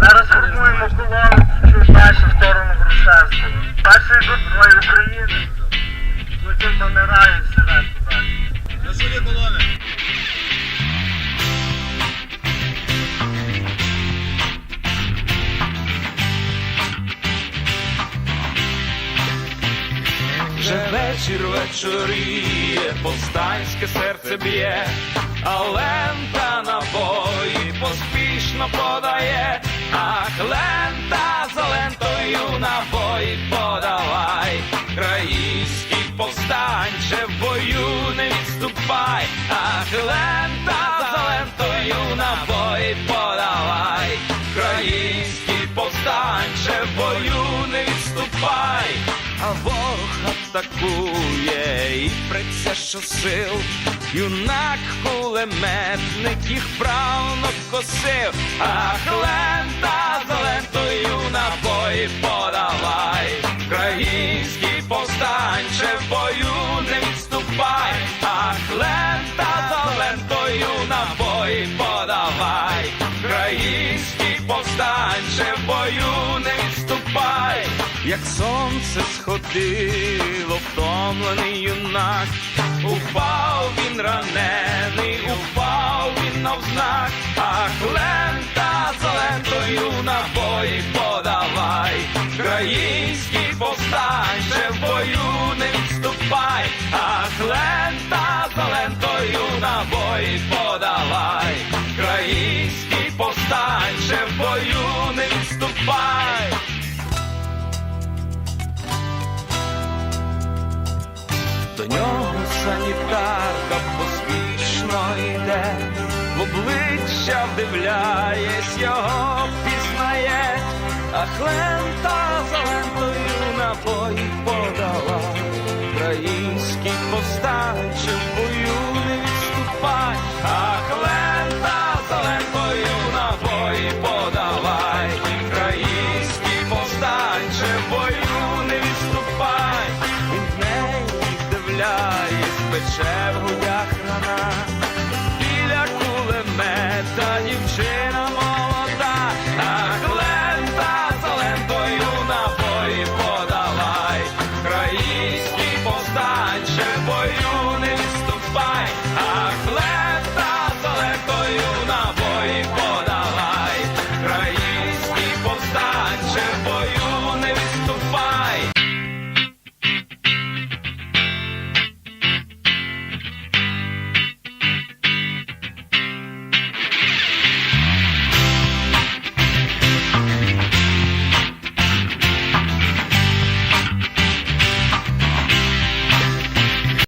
Зараз формуємо колону далі в сторону Грушевського. Перший йдуть Герої України, потім Донера і Сирен. На сюди колони. Вже вечір вечоріє, повстанське серце б'є, а лента набої поспішно подає, ах, лента за лентою набої подавай, Країнський повстанче в бою не відступай, ах, лента за лентою набої подавай, Країнський повстанче в бою не відступай, а ворог атакує. І преться щосил. Юнак кулеметник їх правно косив, ах, лента за набої подавай, Український повстанче в бою не відступай, ах, лента за набої подавай, Український повстанче в бою як сонце сходило, втомлений юнак, упав він ранений, упав він навзнак, ах, лента за лентою набої подавай, Український повстанче в бою не відступай, ах, лента за лентою набої подавай, Український повстанче в бою не відступай. До нього санітарка поспішно йде, в обличчя вдивляєсь, його пізнає, а хлента за набої подала, Український повстанче